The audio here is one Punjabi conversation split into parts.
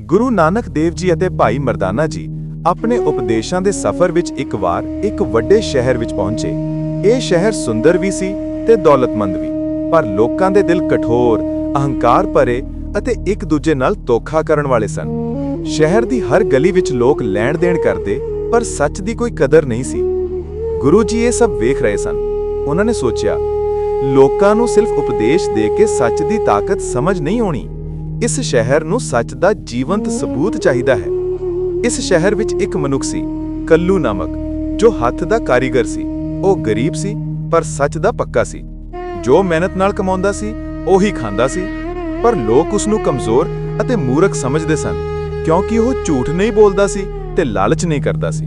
ਗੁਰੂ ਨਾਨਕ ਦੇਵ ਜੀ ਅਤੇ ਭਾਈ ਮਰਦਾਨਾ ਜੀ ਆਪਣੇ ਉਪਦੇਸ਼ਾਂ ਦੇ ਸਫ਼ਰ ਵਿੱਚ ਇੱਕ ਵਾਰ ਇੱਕ ਵੱਡੇ ਸ਼ਹਿਰ ਵਿੱਚ ਪਹੁੰਚੇ। ਇਹ ਸ਼ਹਿਰ ਸੁੰਦਰ ਵੀ ਸੀ ਤੇ ਦੌਲਤਮੰਦ ਵੀ। ਪਰ ਲੋਕਾਂ ਦੇ ਦਿਲ ਕਠੋਰ, ਅਹੰਕਾਰ ਭਰੇ ਅਤੇ ਇੱਕ ਦੂਜੇ ਨਾਲ ਧੋਖਾ ਕਰਨ ਵਾਲੇ ਸਨ। ਸ਼ਹਿਰ ਦੀ ਹਰ ਗਲੀ ਵਿੱਚ ਲੋਕ ਲੈਣ ਦੇਣ ਕਰਦੇ, ਪਰ ਸੱਚ ਦੀ ਕੋਈ ਕਦਰ ਨਹੀਂ ਸੀ। ਗੁਰੂ ਜੀ ਇਹ ਸਭ ਵੇਖ ਰਹੇ ਸਨ। ਉਹਨਾਂ ਨੇ ਸੋਚਿਆ, ਲੋਕਾਂ ਨੂੰ ਸਿਰਫ ਉਪਦੇਸ਼ ਦੇ ਕੇ ਸੱਚ ਦੀ ਤਾਕਤ ਸਮਝ ਨਹੀਂ ਆਉਣੀ। ਇਸ ਸ਼ਹਿਰ ਨੂੰ ਸੱਚ ਦਾ ਜੀਵੰਤ ਸਬੂਤ ਚਾਹੀਦਾ ਹੈ। ਇਸ ਸ਼ਹਿਰ ਵਿੱਚ ਇੱਕ ਮਨੁੱਖ ਸੀ, ਕੱਲੂ ਨਾਮਕ, ਜੋ ਹੱਥ ਦਾ ਕਾਰੀਗਰ ਸੀ। ਉਹ ਗਰੀਬ ਸੀ, ਪਰ ਸੱਚ ਦਾ ਪੱਕਾ ਸੀ। ਜੋ ਮਿਹਨਤ ਨਾਲ ਕਮਾਉਂਦਾ ਸੀ, ਉਹੀ ਖਾਂਦਾ ਸੀ। ਪਰ ਲੋਕ ਉਸ ਨੂੰ ਕਮਜ਼ੋਰ ਅਤੇ ਮੂਰਖ ਸਮਝਦੇ ਸਨ, ਕਿਉਂਕਿ ਉਹ ਝੂਠ ਨਹੀਂ ਬੋਲਦਾ ਸੀ ਤੇ ਲਾਲਚ ਨਹੀਂ ਕਰਦਾ ਸੀ।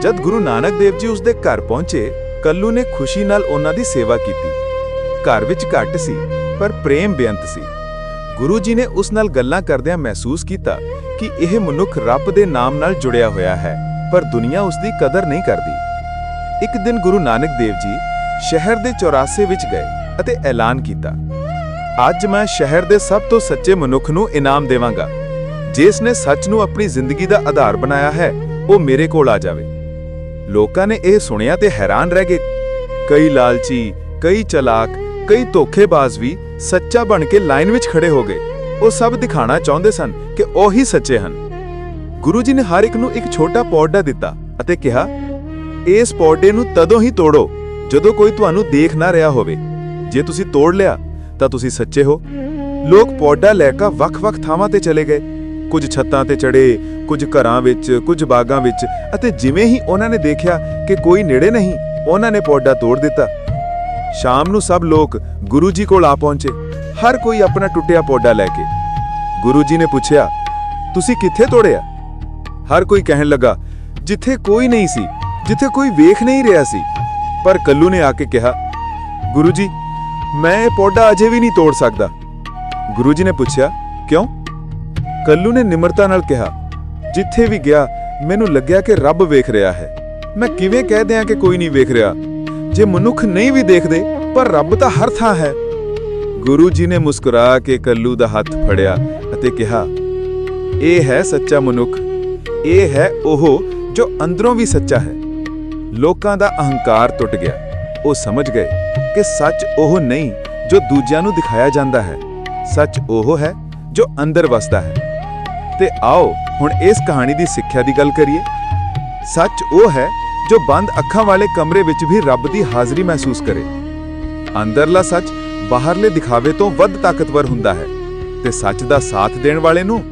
ਜਦ ਗੁਰੂ ਨਾਨਕ ਦੇਵ ਜੀ ਉਸ ਦੇ ਘਰ ਪਹੁੰਚੇ, ਕੱਲੂ ਨੇ ਖੁਸ਼ੀ ਨਾਲ ਉਹਨਾਂ ਦੀ ਸੇਵਾ ਕੀਤੀ। ਘਰ ਵਿੱਚ ਘੱਟ ਸੀ, ਪਰ ਪ੍ਰੇਮ ਬੇਅੰਤ ਸੀ। ਗੁਰੂ ਜੀ ਨੇ ਉਸ ਨਾਲ ਗੱਲਾਂ ਕਰਦਿਆਂ ਮਹਿਸੂਸ ਕੀਤਾ ਕਿ ਇਹ ਮਨੁੱਖ ਰੱਬ ਦੇ ਨਾਮ ਨਾਲ ਜੁੜਿਆ ਹੋਇਆ ਹੈ, ਪਰ ਦੁਨੀਆ ਉਸ ਦੀ ਕਦਰ ਨਹੀਂ ਕਰਦੀ। ਇੱਕ ਦਿਨ ਗੁਰੂ ਨਾਨਕ ਦੇਵ ਜੀ ਸ਼ਹਿਰ ਦੇ ਚੌਰਾਸੇ ਵਿੱਚ ਗਏ ਅਤੇ ਐਲਾਨ ਕੀਤਾ। ਅੱਜ ਮੈਂ ਸ਼ਹਿਰ ਦੇ ਸਭ ਤੋਂ ਸੱਚੇ ਮਨੁੱਖ ਨੂੰ ਇਨਾਮ ਦੇਵਾਂਗਾ। ਜਿਸ ਨੇ ਸੱਚ ਨੂੰ ਆਪਣੀ ਜ਼ਿੰਦਗੀ ਦਾ ਆਧਾਰ ਬਣਾਇਆ ਹੈ, ਉਹ ਮੇਰੇ ਕੋਲ ਆ ਜਾਵੇ। ਲੋਕਾਂ ਨੇ ਇਹ ਸੁਣਿਆ ਤੇ ਹੈਰਾਨ ਰਹਿ ਗਏ। ਕਈ ਲਾਲਚੀ, ਕਈ ਚਲਾਕ ਕਈ ਧੋਖੇਬਾਜ਼ ਵੀ ਸੱਚਾ ਬਣ ਕੇ ਲਾਈਨ ਵਿੱਚ ਖੜੇ ਹੋ ਗਏ। ਉਹ ਸਭ ਦਿਖਾਣਾ ਚਾਹੁੰਦੇ ਸਨ ਕਿ ਉਹ ਹੀ ਸੱਚੇ ਹਨ। ਗੁਰੂ ਜੀ ਨੇ ਹਰ ਇੱਕ ਨੂੰ ਇੱਕ ਛੋਟਾ ਪੌਡਾ ਦਿੱਤਾ ਅਤੇ ਕਿਹਾ, ਇਸ ਪੌਡੇ ਨੂੰ ਤਦੋਂ ਹੀ ਤੋੜੋ ਜਦੋਂ ਕੋਈ ਤੁਹਾਨੂੰ ਦੇਖ ਨਾ ਰਿਹਾ ਹੋਵੇ। ਜੇ ਤੁਸੀਂ ਤੋੜ ਲਿਆ, ਤਾਂ ਤੁਸੀਂ ਸੱਚੇ ਹੋ। ਲੋਕ ਪੌਡਾ ਲੈ ਕੇ ਵੱਖ-ਵੱਖ ਥਾਵਾਂ ਤੇ ਚਲੇ ਗਏ। ਕੁਝ ਛੱਤਾਂ ਤੇ ਚੜੇ ਕੁਝ ਘਰਾਂ ਵਿੱਚ, ਕੁਝ ਬਾਗਾਂ ਵਿੱਚ ਅਤੇ ਜਿਵੇਂ ਹੀ ਉਹਨਾਂ ਨੇ ਦੇਖਿਆ ਕਿ ਕੋਈ ਨੇੜੇ ਨਹੀਂ, ਉਹਨਾਂ ਨੇ ਪੌਡਾ ਤੋੜ ਦਿੱਤਾ। ਸ਼ਾਮ ਨੂੰ ਸਭ ਲੋਕ ਗੁਰੂ ਜੀ ਕੋਲ ਆ ਪਹੁੰਚੇ। ਹਰ ਕੋਈ ਆਪਣਾ ਟੁੱਟਿਆ ਪੌਡਾ ਲੈ ਕੇ। ਗੁਰੂ ਜੀ ਨੇ ਪੁੱਛਿਆ, ਤੁਸੀਂ ਕਿੱਥੇ ਤੋੜਿਆ? ਹਰ ਕੋਈ ਕਹਿਣ ਲੱਗਾ, ਜਿੱਥੇ ਕੋਈ ਨਹੀਂ ਸੀ, ਜਿੱਥੇ ਕੋਈ ਵੇਖ ਨਹੀਂ ਰਿਹਾ ਸੀ। ਪਰ ਕੱਲੂ ਨੇ ਆ ਕੇ ਕਿਹਾ, ਗੁਰੂ ਜੀ, ਮੈਂ ਇਹ ਪੌਡਾ ਅਜੇ ਵੀ ਨਹੀਂ ਤੋੜ ਸਕਦਾ। ਗੁਰੂ ਜੀ ਨੇ ਪੁੱਛਿਆ, ਕਿਉਂ? ਕੱਲੂ ਨੇ ਨਿਮਰਤਾ ਨਾਲ ਕਿਹਾ, ਜਿੱਥੇ ਵੀ ਗਿਆ, ਮੈਨੂੰ ਲੱਗਿਆ ਕਿ ਰੱਬ ਵੇਖ ਰਿਹਾ ਹੈ। ਮੈਂ ਕਿਵੇਂ ਕਹਿ ਦਿਆਂ ਕਿ ਕੋਈ ਨਹੀਂ ਵੇਖ ਰਿਹਾ? ਜੇ ਮਨੁੱਖ ਨਹੀਂ ਵੀ ਦੇਖਦੇ, ਪਰ ਰੱਬ ਤਾਂ ਹਰ ਥਾਂ ਹੈ। ਗੁਰੂ ਜੀ ਨੇ ਮੁਸਕਰਾ ਕੇ ਕੱਲੂ ਦਾ ਹੱਥ ਫੜਿਆ ਅਤੇ ਕਿਹਾ, ਇਹ ਹੈ ਸੱਚਾ ਮਨੁੱਖ। ਇਹ ਹੈ ਉਹ ਜੋ ਅੰਦਰੋਂ ਵੀ ਸੱਚਾ ਹੈ। ਲੋਕਾਂ ਦਾ ਅਹੰਕਾਰ ਟੁੱਟ ਗਿਆ। ਉਹ ਸਮਝ ਗਏ ਕਿ ਸੱਚ ਉਹ ਨਹੀਂ ਜੋ ਦੂਜਿਆਂ ਨੂੰ ਦਿਖਾਇਆ ਜਾਂਦਾ ਹੈ। ਸੱਚ ਉਹ ਹੈ ਜੋ ਅੰਦਰ ਵਸਦਾ ਹੈ। ਤੇ ਆਓ ਹੁਣ ਇਸ ਕਹਾਣੀ ਦੀ ਸਿੱਖਿਆ ਦੀ ਗੱਲ ਕਰੀਏ। ਸੱਚ ਉਹ ਹੈ ਜੋ ਬੰਦ ਅੱਖਾਂ ਵਾਲੇ ਕਮਰੇ ਵਿੱਚ ਵੀ ਰੱਬ ਦੀ ਹਾਜ਼ਰੀ ਮਹਿਸੂਸ ਕਰੇ। ਅੰਦਰਲਾ ਸੱਚ ਬਾਹਰਲੇ ਦਿਖਾਵੇ ਤੋਂ ਵੱਧ ਤਾਕਤਵਰ ਹੁੰਦਾ ਹੈ ਤੇ ਸੱਚ ਦਾ ਸਾਥ ਦੇਣ ਵਾਲੇ ਨੂੰ